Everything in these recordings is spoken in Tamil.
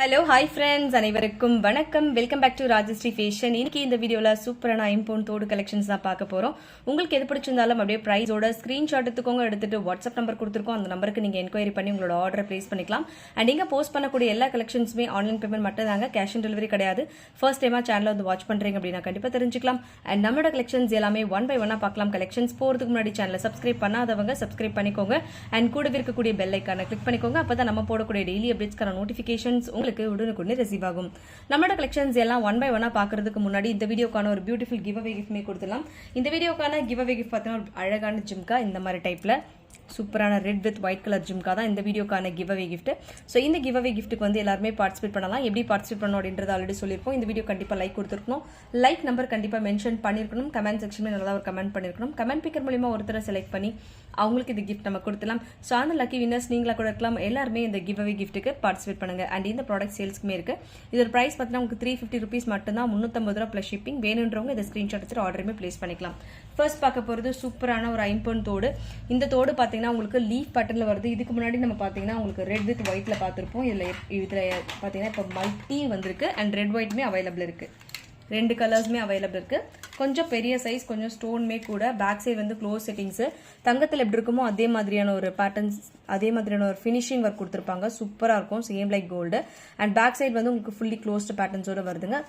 ஹலோ ஹாய் ஃப்ரெண்ட்ஸ் அனைவருக்கும் வணக்கம். Welcome back to Rajashree fashion இன்னைக்கு இந்த வீடியோவில் சூப்பரான ஐம்போன் தோடு கலெக்ஷன்ஸ் தான் பார்க்க போகிறோம் உங்களுக்கு எது பிடிச்சிருந்தாலும் அப்படியே ப்ரைஸோட ஸ்க்ரீன்ஷாட் எடுத்துக்கோங்க எடுத்துட்டு வாட்ஸ்அப் நம்பர் கொடுத்துருக்கோம். அந்த நம்பருக்கு நீங்கள் என்கொயரி பண்ணி உங்களோட ஆர்டர் ப்ளேஸ் பண்ணிக்கலாம். அண்ட் நீங்கள் போஸ்ட் பண்ணக்கூடிய எல்லா கலெக்ஷன்ஸுமே ஆன்லைன் பேமெண்ட் மட்டும் தாங்க கேஷ் ஆன் டெலிவரி கிடையாது. ஃபர்ஸ்ட் டைமாக சேனலில் வந்து வாட்ச் பண்ணுறீங்க அப்படின்னா கண்டிப்பாக தெரிஞ்சுக்கலாம். அண்ட் நம்மளோட கலெக்ஷன்ஸ் எல்லாமே ஒன் பை ஒன்னாக பார்க்கலாம். கலெக்ஷன்ஸ் போகிறதுக்கு முன்னாடி சேனலை சப்ஸ்கிரைப் பண்ணாதவங்க சப்ஸ்கிரைப் பண்ணிக்கோங்க. அண்ட் கூடவே இருக்கக்கூடிய பெல் ஐக்கானை கிளிக் பண்ணிக்கோங்க. அப்போ தான் நம்ம போடக்கூடிய டெய்லி அப்டேட்ஸ்க்கான நோட்டிஃபிகேஷன்ஸ் உங்களுக்கு உடனுக்குடனே ரிசீவ் ஆகும். நம்மளோட கலெக்ஷன்ஸ் எல்லாம் ஒன் பை ஒன்னாக பார்க்கறதுக்கு முன்னாடி இந்த வீடியோக்கான ஒரு பியூட்டிஃபுல் கிவ் அவே கிஃப்ட்மே கொடுத்துலாம் இந்த வீடியோக்கான கிவ் அவே கிஃப்ட் பார்த்தீங்கன்னா ஒரு அழகான ஜிம்கா இந்த மாதிரி டைப்பில் சூப்பரான red with white colour jhumka தான் இந்த வீடியோக்கான கிவ் அவே கிஃப்ட் ஸோ இந்த கிவ் அவே கிஃப்ட்டுக்கு வந்து எல்லாருமே பார்ட்டிசிபேட் பண்ணலாம். எப்படி பார்ட்டிசிபேட் பண்ணணும் அப்படின்றது ஆல்ரெடி சொல்லியிருப்போம் இந்த வீடியோ கண்டிப்பாக லைக் கொடுத்துருக்கணும். லைக் நம்பர் கண்டிப்பாக மென்ஷன் பண்ணியிருக்கணும். கமெண்ட் செக்ஷனில் நல்லா ஒரு கமெண்ட் பண்ணியிருக்கணும். கமெண்ட் பிக்கர் மூலியமாக ஒருத்தரை செலக்ட் பண்ணி அவங்களுக்கு இது கிஃப்ட் நம்ம கொடுத்துலாம் ஸோ அந்த லக்கி வின்னர்ஸ் நீங்களாக கூட இருக்கலாம். எல்லாருமே இந்த கிவ் அவே கிஃப்ட்டுக்கு பார்ட்டிசிபேட் பண்ணுங்க. அண்ட் இந்த ப்ராடக்ட் சேல்ஸ்க்குமே இருக்கு. இதோட ப்ரைஸ் பார்த்தீங்கன்னா உங்களுக்கு த்ரீ ஃபிஃப்டி ருபீஸ் மட்டும்தான். முந்நூற்றம்பது ரூபா ப்ளஸ் ஷிப்பிங் வேணுன்றவங்க இந்த ஸ்க்ரீன்ஷாட் எடுத்துட்டு ஆர்டருமே ப்ளேஸ் பண்ணிக்கலாம். ஃபர்ஸ்ட் பார்க்க போகிறது சூப்பரான ஒரு ஐம்பன் தோடு. இந்த தோடு பார்த்தீங்கன்னா உங்களுக்கு லீஃப் பட்டனில் வருது. இதுக்கு முன்னாடி நம்ம பார்த்தீங்கன்னா உங்களுக்கு ரெட் வித் ஒயிட்டில் பார்த்துருப்போம். இதில் இதில் பார்த்தீங்கன்னா இப்போ மல்டி வந்திருக்கு அண்ட் ரெட் ஒயிட்டுமே அவைலபிள் இருக்குது ரெண்டு கலர்ஸுமே அவைலபிள் இருக்குது கொஞ்சம் பெரிய சைஸ் கொஞ்சம் ஸ்டோன்மே கூட பேக் சைடு வந்து க்ளோஸ் செட்டிங்ஸு தங்கத்தில் எப்படி இருக்குமோ அதே மாதிரியான ஒரு பேட்டர்ன்ஸ் அதே மாதிரியான ஒரு ஃபினிஷிங் ஒர்க் கொடுத்துருப்பாங்க. சூப்பராக இருக்கும். Same like gold and back side வந்து உங்களுக்கு ஃபுல்லி க்ளோஸ்டு பேட்டர்ன்ஸோட வருதுங்க.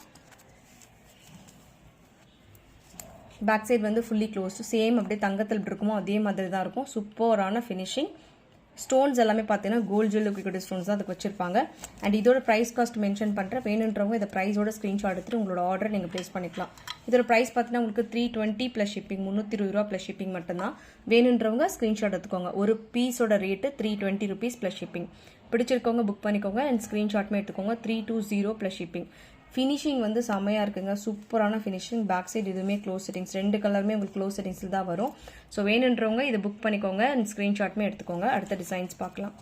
பேக் சைடு வந்து ஃபுல்லி க்ளோஸ்டு சேம் அப்படியே தங்கத்தில் இருக்குமோ அதே மாதிரி தான் இருக்கும். சூப்பரான ஃபினிஷிங் ஸ்டோன்ஸ் எல்லாமே பார்த்தீங்கன்னா கோல்ட் ஜுவல் லிக்விட் ஸ்டோன்ஸ் தான் அதுக்கு வச்சிருப்பாங்க. அண்ட் இதோட ப்ரைஸ் காஸ்ட் மென்ஷன் பண்ணுறேன் வேணுன்றவங்க இந்த ப்ரைஸோட ஸ்க்ரீன்ஷாட் எடுத்துட்டு உங்களோட ஆர்டர் நீங்கள் ப்ளேஸ் பண்ணிக்கலாம். இதோட ப்ரைஸ் பார்த்தீங்கன்னா உங்களுக்கு த்ரீ டுவெண்ட்டி ப்ளஸ் ஷிப்பிங் முந்நூற்றி இருபது ரூபா ப்ளஸ் ஷிப்பிங் மட்டும்தான். வேணுன்றவங்க ஸ்க்ரீன்ஷாட் எடுத்துக்கோங்க. ஒரு பீஸோட rate three twenty rupees plus shipping பிடிச்சிருக்கவங்க book பண்ணிக்கோங்க அண்ட் ஸ்க்ரீன்ஷாட்மே எடுத்துக்கோங்க. Three two zero plus shipping finishing வந்து செம்மையாக இருக்குங்க. சூப்பரான ஃபினிஷிங் பேக் சைடு இதுவுமே க்ளோஸ் செட்டிங்ஸ் ரெண்டு கலருமே உங்களுக்கு க்ளோஸ் செட்டிங்ஸில் தான் வரும். ஸோ வேணுன்றவங்க இதை புக் பண்ணிக்கோங்க. அண்ட் ஸ்க்ரீன்ஷாட்மே எடுத்துக்கோங்க. அடுத்த டிசைன்ஸ் பார்க்கலாம்.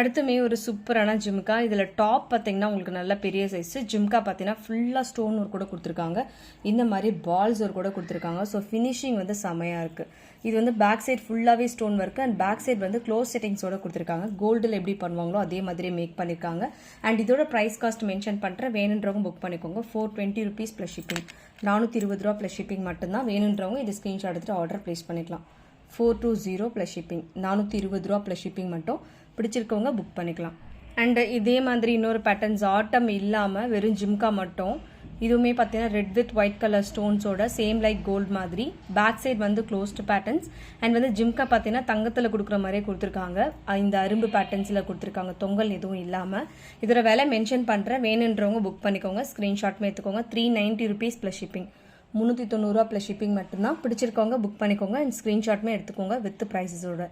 அடுத்துமே ஒரு சூப்பரான ஜிம்கா. இதில் டாப் பார்த்தீங்கன்னா உங்களுக்கு நல்ல பெரிய சைஸு ஜிம்கா பார்த்தீங்கன்னா ஃபுல்லாக ஸ்டோன் ஒர்க் கூட கொடுத்துருக்காங்க. இந்த மாதிரி பால்ஸ் ஒர்க் கூட கொடுத்துருக்காங்க. ஸோ ஃபினிஷிங் வந்து செமையாக இருக்குது இது வந்து பேக் சைட் ஃபுல்லாகவே stone work and back side வந்து க்ளோஸ் செட்டிங்ஸோட கொடுத்துருக்காங்க. கோல்டில் எப்படி பண்ணுவாங்களோ அதே மாதிரி மேக் பண்ணியிருக்காங்க அண்ட் இதோட ப்ரைஸ் காஸ்ட் மென்ஷன் பண்ணுறேன் வேணுன்றவங்க புக் பண்ணிக்கோங்க. Four twenty rupees plus shipping நானூற்றி இருபது ரூபா ப்ளஸ் ஷிப்பிங் மட்டும்தான். வேணுன்றவங்க இது ஸ்க்ரீன்ஷாட் எடுத்துகிட்டு ஆர்டர் ப்ளேஸ் பண்ணிக்கலாம். Four two zero plus shipping நானூற்றி இருபது ரூபா ப்ளஸ் ஷிப்பிங் மட்டும். பிடிச்சிருக்கவங்க புக் பண்ணிக்கலாம். அண்டு இதே மாதிரி இன்னொரு பேட்டர்ன்ஸ் ஆட்டம் இல்லாமல் வெறும் ஜிம்கா மட்டும் இதுவுமே பார்த்தீங்கன்னா ரெட் வித் ஒயிட் கலர் ஸ்டோன்ஸோட சேம் லைக் கோல்ட் மாதிரி பேக் சைட் வந்து க்ளோஸ்டு பேட்டர்ன்ஸ் அண்ட் வந்து ஜிம்கா பார்த்தீங்கன்னா தங்கத்தில் கொடுக்குற மாதிரியே கொடுத்துருக்காங்க. இந்த அரும்பு பேட்டர்ன்ஸில் கொடுத்துருக்காங்க தொங்கல் எதுவும் இல்லாமல் இதோட விலை மென்ஷன் பண்ணுறேன் வேணுன்றவங்க புக் பண்ணிக்கோங்க ஸ்க்ரீன்ஷாட்மே எடுத்துக்கோங்க three ninety rupees plus shipping முந்நூற்றி தொண்ணூறுரூவா ப்ளஸ் ஷிப்பிங் மட்டும்தான். பிடிச்சிருக்கவங்க புக் பண்ணிக்கோங்க. அண்ட் ஸ்க்ரீன்ஷாட்மே எடுத்துக்கோங்க with ப்ரைஸஸோட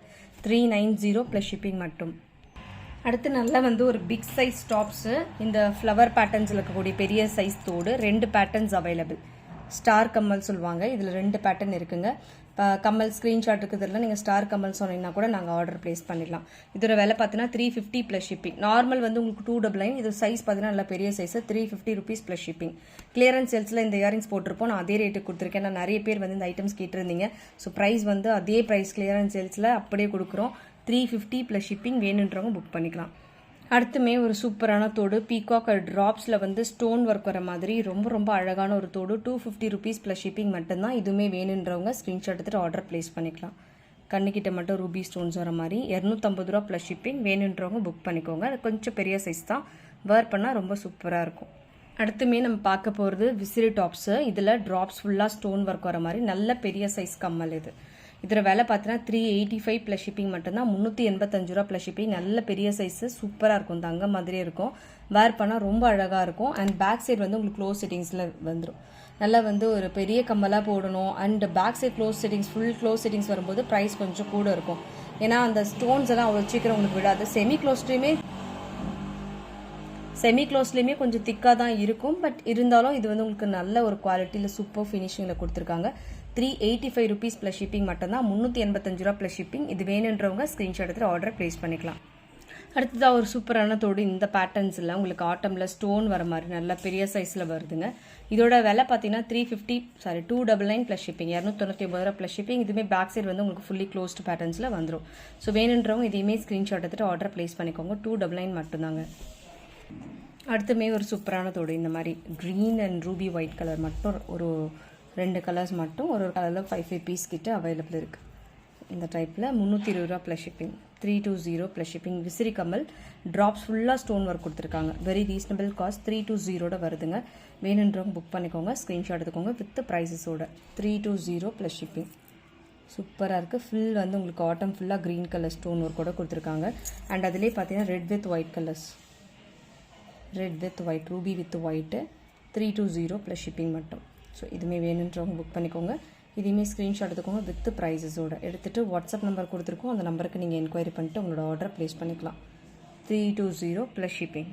three nine zero plus shipping மட்டும். அடுத்து நல்லா வந்து ஒரு பிக் சைஸ் டாப்ஸு இந்த ஃப்ளவர் பேட்டர்ன்ஸில் இருக்கக்கூடிய பெரிய சைஸ் தோடு ரெண்டு பேட்டர்ன்ஸ் அவைலபிள் ஸ்டார் கம்மல் சொல்லுவாங்க. இதில் ரெண்டு பேட்டர்ன் இருக்குங்க. இப்போ கம்மல் ஸ்க்ரீன்ஷாட் இருக்குதுல நீங்கள் ஸ்டார் கம்மல் சொன்னீங்கன்னா கூட நாங்கள் ஆர்டர் ப்ளேஸ் பண்ணிடலாம். இதோட விலை பார்த்தீங்கன்னா three fifty plus shipping normal வந்து உங்களுக்கு டூ டபுள் நைன் இது சைஸ் பார்த்தீங்கன்னா நல்லா பெரிய size three fifty rupees plus shipping clearance சேல்ஸில் இந்த இயரிங்ஸ் போட்டிருப்போம். நான் அதே ரேட்டுக்கு கொடுத்துருக்கேன். நான் நிறைய பேர் வந்து இந்த ஐட்டம்ஸ் கேட்டிருந்தீங்க. ஸோ ப்ரைஸ் வந்து அதே ப்ரைஸ் கிளியரன்ஸ் சேல்ஸில் அப்படியே கொடுக்குறோம். த்ரீ ஃபிஃப்டி ப்ளஸ் ஷிப்பிங் வேணுன்றவங்க புக் பண்ணிக்கலாம். அடுத்துமே ஒரு சூப்பரான தோடு. பீகாக் ட்ராப்ஸில் வந்து ஸ்டோன் ஒர்க் வர மாதிரி ரொம்ப ரொம்ப அழகான ஒரு தோடு. Two fifty rupees plus shipping மட்டும்தான் இதுவுமே வேணுன்றவங்க ஸ்க்ரீன்ஷாட் எடுத்துகிட்டு ஆர்டர் ப்ளேஸ் பண்ணிக்கலாம். கண்ணுக்கிட்ட மட்டும் ரூபி ஸ்டோன்ஸ் வர மாதிரி. இரநூத்தம்பது ரூபா ப்ளஸ் ஷிப்பிங் வேணுன்றவங்க புக் பண்ணிக்கோங்க. அது கொஞ்சம் பெரிய சைஸ் தான். வேர் பண்ணால் ரொம்ப சூப்பராக இருக்கும். அடுத்துமே நம்ம பார்க்க போகிறது விசிறி டாப்ஸு இதில் ட்ராப்ஸ் ஃபுல்லாக ஸ்டோன் ஒர்க் வர மாதிரி. நல்ல பெரிய சைஸ் கம்மல் இது. இதில் விலை பார்த்தீங்கன்னா three eighty five plus shipping மட்டும்தான் முந்நூற்றி எண்பத்தஞ்சு ரூபா ப்ளஸ் ஷிப்பிங் நல்ல பெரிய சைஸு சூப்பராக இருக்கும். தங்க மாதிரியே இருக்கும். வேர் பண்ணால் ரொம்ப அழகாக இருக்கும். அண்ட் பேக் சைடு வந்து உங்களுக்கு க்ளோஸ் செட்டிங்ஸில் வந்துடும் நல்லா வந்து ஒரு பெரிய கம்மலாக போடணும். And back side close settings full close settings வரும்போது ப்ரைஸ் கொஞ்சம் கூட இருக்கும். ஏன்னா அந்த ஸ்டோன்ஸ் எல்லாம் அவ்வளோ சீக்கிரம் உங்களுக்கு விடாது. செமி க்ளோஸ்லேயுமே செமி க்ளோஸ்லேயுமே கொஞ்சம் திக்காக தான் இருக்கும். பட் இருந்தாலும் இது வந்து உங்களுக்கு நல்ல ஒரு குவாலிட்டியில் சூப்பர் ஃபினிஷிங்கில் கொடுத்துருக்காங்க. Three eighty five rupees plus shipping மட்டும்தான் முந்நூற்றி எண்பத்தஞ்சு ரூபா ப்ளஸ் ஷிப்பிங் இது வேணுன்றவங்க ஸ்க்ரீன்ஷாட் எடுத்து ஆர்டர் ப்ளேஸ் பண்ணிக்கலாம். அடுத்ததாக ஒரு சூப்பரான தோடு இந்த பேட்டர்ன்ஸில் உங்களுக்கு ஆட்டமில் ஸ்டோன் வர மாதிரி நல்லா பெரிய சைஸில் வருதுங்க. இதோட விலை பார்த்தீங்கன்னா three fifty sorry two double nine plus shipping இரநூத்தொண்ணூற்றி ஒம்பது ரூபா ப்ளஸ் ஷிப்பிங் இதுவுமே பேக் சைடு வந்து உங்களுக்கு ஃபுல்லி க்ளோஸ்ட் பேட்டர்ன்ஸில் வந்துடும் ஸோ வேணுன்றவங்க இதையுமே ஸ்க்ரீன்ஷாட் எடுத்துட்டு ஆர்டர் ப்ளேஸ் பண்ணிக்கோங்க. டூ டபுள் நைன் மட்டும்தாங்க. அடுத்துமே ஒரு சூப்பரான தோடு இந்த மாதிரி green and ruby white colour மட்டும் ஒரு ரெண்டு கலர்ஸ் மட்டும் ஒரு ஒரு கலரில் ஃபைவ் ஃபைவ் பீஸ் கிட்ட அவைலபிள் இருக்குது இந்த டைப்பில் முந்நூற்றி இருபது ரூபா plus shipping three two zero plus shipping விசிறி கமல் ட்ராப்ஸ் ஃபுல்லாக ஸ்டோன் ஒர்க் கொடுத்துருக்காங்க. Very reasonable cost three two ஜீரோட வருதுங்க. வேணுன்றவங்க புக் பண்ணிக்கோங்க ஸ்க்ரீன்ஷாட் எடுத்துக்கோங்க with ப்ரைஸஸோட three two zero plus shipping சூப்பராக இருக்குது ஃபுல் வந்து உங்களுக்கு ஆட்டம் ஃபுல்லாக க்ரீன் கலர் ஸ்டோன் ஒர்க்கோட கொடுத்துருக்காங்க. அண்ட் அதிலே பார்த்தீங்கன்னா red with white colours red with white ruby with white three two zero plus shipping மட்டும். ஸோ இதுவுமே வேணுன்றவங்க புக் பண்ணிக்கோங்க. இதையுமே ஸ்க்ரீன்ஷாட் எடுத்துக்கோங்க வித் ப்ரைஸஸோட எடுத்துகிட்டு வாட்ஸ்அப் நம்பர் கொடுத்துருக்கோம். அந்த நம்பருக்கு நீங்கள் என்கொயரி பண்ணிட்டு உங்களோட ஆர்டர் ப்ளேஸ் பண்ணிக்கலாம். Three two zero plus shipping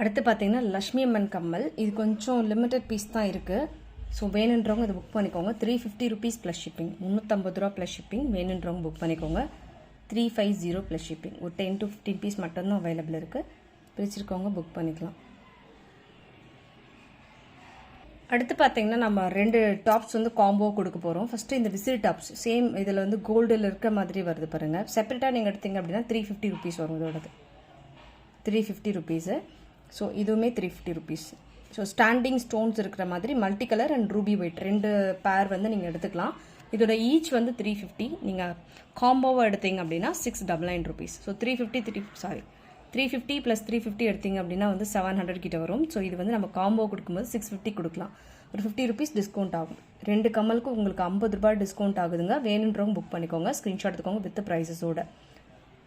அடுத்து பார்த்தீங்கன்னா லக்ஷ்மி அம்மன் கம்மல். இது கொஞ்சம் லிமிட்டட் பீஸ் தான் இருக்குது ஸோ வேணுன்றவங்க இதை புக் பண்ணிக்கோங்க. Three fifty rupees plus shipping முந்நூற்றம்பது ரூபா ப்ளஸ் ஷிப்பிங் வேணுன்றவங்க புக் பண்ணிக்கோங்க. Three five zero plus shipping ஒரு டென் டு ஃபிஃப்டின் பீஸ் மட்டும்தான் அவைலபிள் இருக்குது பிரிச்சிருக்கவங்க புக் பண்ணிக்கலாம். அடுத்து பார்த்தீங்கன்னா நம்ம ரெண்டு டாப்ஸ் வந்து காம்போ கொடுக்க போகிறோம் ஃபஸ்ட்டு இந்த விசிறி டாப்ஸ் சேம் இதில் வந்து கோல்டில் இருக்க மாதிரி வருது பாருங்கள் செப்பரேட்டாக நீங்கள் எடுத்தீங்க அப்படின்னா த்ரீ ஃபிஃப்டி ருபீஸ் வரும் இதோடது. த்ரீ ஃபிஃப்டி ருபீஸு ஸோ இதுவுமே three fifty rupees so standing stones இருக்கிற மாதிரி multi colour and ruby white ரெண்டு பேர் வந்து நீங்கள் எடுத்துக்கலாம். இதோட ஈச் வந்து த்ரீ ஃபிஃப்டி நீங்கள் காம்போவாக எடுத்தீங்க அப்படின்னா six double nine rupees so three fifty three sorry three fifty plus three fifty எடுத்தீங்க அப்படின்னா வந்து செவன் ஹண்ட்ரட் கிட்ட வரும். ஸோ இது வந்து நம்ம காம்போ கொடுக்கும்போது சிக்ஸ் ஃபிஃப்டி கொடுக்கலாம். ஒரு ஃபிஃப்டி ருபீஸ் டிஸ்கவுண்ட் ஆகும். ரெண்டு கமலுக்கும் உங்களுக்கு ஐம்பது ரூபாய் டிஸ்கவுண்ட் ஆகுதுங்க. வேணுன்றவங்க புக் பண்ணிக்கோங்க. ஸ்க்ரீன்ஷாட் எடுத்துக்கோங்க வித் ப்ரைஸஸோட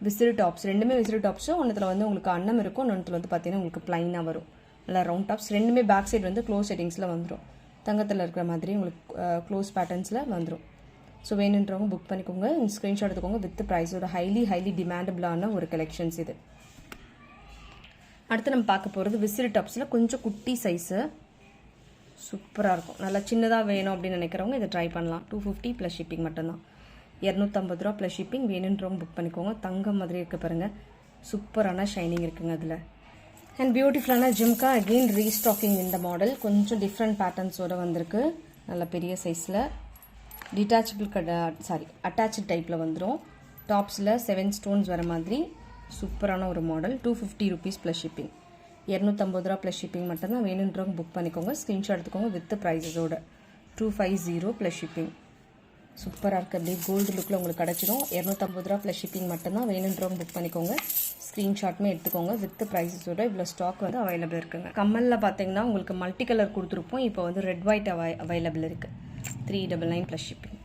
விசிறு டாப்ஸ் ரெண்டுமே விசிறு டாப்ஸும் ஒன்றுத்தில் வந்து உங்களுக்கு அன்னம் இருக்கும். ஒன்றுத்தில் வந்து பார்த்தீங்கன்னா உங்களுக்கு ப்ளைனாக வரும். நல்லா ரவுண்ட் டாப்ஸ் ரெண்டுமே பேக் சைடு வந்து க்ளோஸ் செட்டிங்ஸில் வந்துடும் தங்கத்தில் இருக்கிற மாதிரி உங்களுக்கு க்ளோஸ் பேட்டர்ன்ஸில் வந்துடும் ஸோ வேணுன்றவங்க புக் பண்ணிக்கோங்க. ஸ்க்ரீன்ஷாட் எடுத்துக்கோங்க வித் ப்ரைஸோட ஹைலி ஹைலி டிமாண்டபிளான ஒரு கலெக்ஷன்ஸ் இது. அடுத்து நம்ம பார்க்க போகிறது விசிறி டாப்ஸில் கொஞ்சம் குட்டி சைஸு சூப்பராக இருக்கும். நல்லா சின்னதாக வேணும் அப்படின்னு நினைக்கிறவங்க இதை ட்ரை பண்ணலாம். டூ ஃபிஃப்டி ப்ளஸ் ஷிப்பிங் மட்டும்தான். இரநூத்தம்பது ரூபா ப்ளஸ் ஷிப்பிங் வேணுன்றவங்க புக் பண்ணிக்கோங்க. தங்கம் மாதிரி இருக்க பாருங்கள் சூப்பரான ஷைனிங் இருக்குங்க அதில். அண்ட் பியூட்டிஃபுல்லான ஜிம்கா அகெயின் ரீஸ்டாக்கிங் இந்த மாடல் கொஞ்சம் டிஃப்ரெண்ட் பேட்டர்ன்ஸோடு வந்திருக்கு. நல்ல பெரிய சைஸில் டிட்டாச்சபிள் கடை சாரி அட்டாச்சு டைப்பில் வந்துடும் டாப்ஸில் செவன் ஸ்டோன்ஸ் வர மாதிரி. சூப்பரான ஒரு model. Two fifty rupees plus shipping இரநூத்தம்பது ரூபா ப்ளஸ் ஷிப்பிங் மட்டும்தான் வேணுன்றவங்க புக் பண்ணிக்கோங்க. ஸ்க்ரீன்ஷாட் எடுத்துக்கோங்க with ப்ரைஸஸோட two five zero plus shipping சூப்பராக இருக்குது அப்படியே கோல்டு லுக்கில் உங்களுக்கு கிடச்சிடும் இரநூத்தம்பது ரூபா ப்ளஸ் ஷிப்பிங் மட்டும்தான் வேணுன்றவங்க புக் பண்ணிக்கோங்க. ஸ்க்ரீன்ஷாட்டுமே எடுத்துக்கோங்க. வித் ப்ரைஸஸோட இவ்வளோ ஸ்டாக் வந்து அவைலபிள் இருக்குங்க. கம்மலில் பார்த்தீங்கன்னா உங்களுக்கு மல்டி கலர் கொடுத்துருப்போம். இப்போ வந்து ரெட் ஒயிட் அவை அவைலபிள் இருக்குது three double nine plus shipping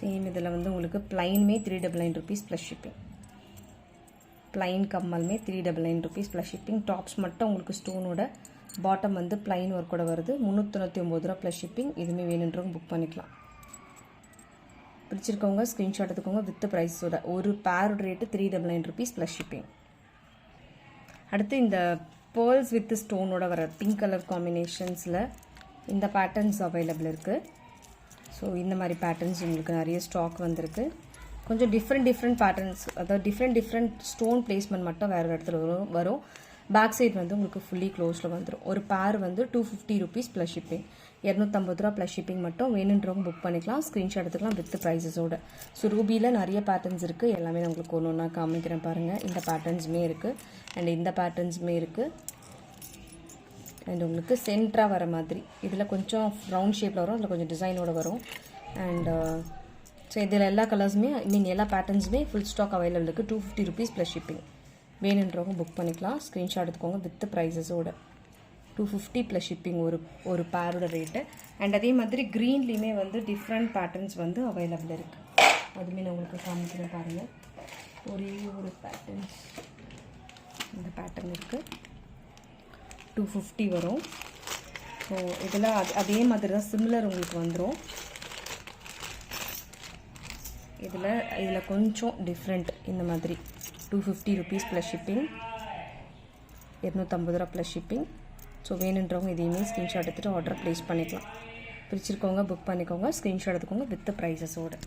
same இதில் வந்து உங்களுக்கு ப்ளைனுமே three double nine rupees plus shipping plain கம்மலுமே three double nine rupees plus shipping tops மட்டும் உங்களுக்கு ஸ்டோனோட பாட்டம் வந்து ப்ளைன் ஒர்க்கோட வருது. முந்நூற்றி ஒம்பது ரூபா ப்ளஸ் ஷிப்பிங் இதுவுமே வேணுன்றவங்க புக் பண்ணிக்கலாம். பிடிச்சிருக்கவங்க ஸ்க்ரீன்ஷாட் எடுத்துக்கோங்க வித் ப்ரைஸோட ஒரு பேரோட rate three double nine rupees plus shipping அடுத்து இந்த பேர்ல்ஸ் வித் ஸ்டோனோட வர பிங்க் கலர் காம்பினேஷன்ஸில் இந்த பேட்டர்ன்ஸ் அவைலபிள் இருக்குது ஸோ இந்த மாதிரி பேட்டர்ன்ஸ் உங்களுக்கு நிறைய ஸ்டாக் வந்திருக்கு. கொஞ்சம் டிஃப்ரெண்ட் டிஃப்ரெண்ட் பேட்டர்ன்ஸ் அதாவது டிஃப்ரெண்ட் டிஃப்ரெண்ட் ஸ்டோன் பிளேஸ்மெண்ட் மட்டும் வேறு இடத்துல வரும் வரும். பேக் சைட் வந்து உங்களுக்கு ஃபுல்லி க்ளோஸில் வந்துடும் ஒரு பேர் வந்து two fifty rupees plus shipping இரநூத்தம்பது ரூபா ப்ளஸ் ஷிப்பிங் மட்டும் வேணுன்றவங்க புக் பண்ணிக்கலாம். ஸ்க்ரீன்ஷாட் எடுத்துக்கலாம் வித் ப்ரைஸஸோட ஸோ ரூபியில் நிறைய பேட்டர்ன்ஸ் இருக்குது எல்லாமே நான் உங்களுக்கு ஒன்று ஒன்றா காமிக்கிறேன் பாருங்கள் இந்த பேட்டர்ன்ஸுமே இருக்குது அண்ட் இந்த பேட்டர்ன்ஸுமே இருக்குது அண்ட் உங்களுக்கு சென்டராக வர மாதிரி. இதில் கொஞ்சம் ரவுண்ட் ஷேப்பில் வரும். அதில் கொஞ்சம் டிசைனோட வரும். அண்ட் ஸோ இதில் எல்லா கலர்ஸுமே ஐ மீன் எல்லா பேட்டர்ன்ஸுமே ஃபுல் ஸ்டாக் அவைலபிள் இருக்குது two fifty rupees plus shipping வேணுன்றவங்க புக் பண்ணிக்கலாம். ஸ்க்ரீன்ஷாட் எடுத்துக்கோங்க வித் ப்ரைஸஸோட டூ ஃபிஃப்டி ப்ளஸ் ஷிப்பிங் ஒரு ஒரு பேரோட ரேட்டு அண்ட் அதே மாதிரி க்ரீன்லேயுமே வந்து டிஃப்ரெண்ட் பேட்டர்ன்ஸ் வந்து அவைலபிள் இருக்குது அதுவுமே நான் உங்களுக்கு காமிக்கிறேன் பாருங்கள் ஒரே ஒரு பேட்டர்ன்ஸ் இந்த பேட்டர்ன் இருக்குது டூ ஃபிஃப்டி வரும். ஸோ இதெல்லாம் அது அதே மாதிரி தான் சிம்லர் உங்களுக்கு வந்துடும் இதில் இதில் கொஞ்சம் டிஃப்ரெண்ட் இந்த மாதிரி. Two fifty rupees plus shipping இரநூத்தம்பது ரூபா ப்ளஸ் ஷிப்பிங் ஸோ வேணுன்றவங்க இதையுமே ஸ்க்ரீன்ஷாட் எடுத்துகிட்டு ஆர்டர் ப்ளேஸ் பண்ணிக்கலாம். பிரிச்சிருக்கவங்க புக் பண்ணிக்கோங்க. ஸ்க்ரீன்ஷாட் எடுத்துக்கோங்க வித் ப்ரைஸஸோடு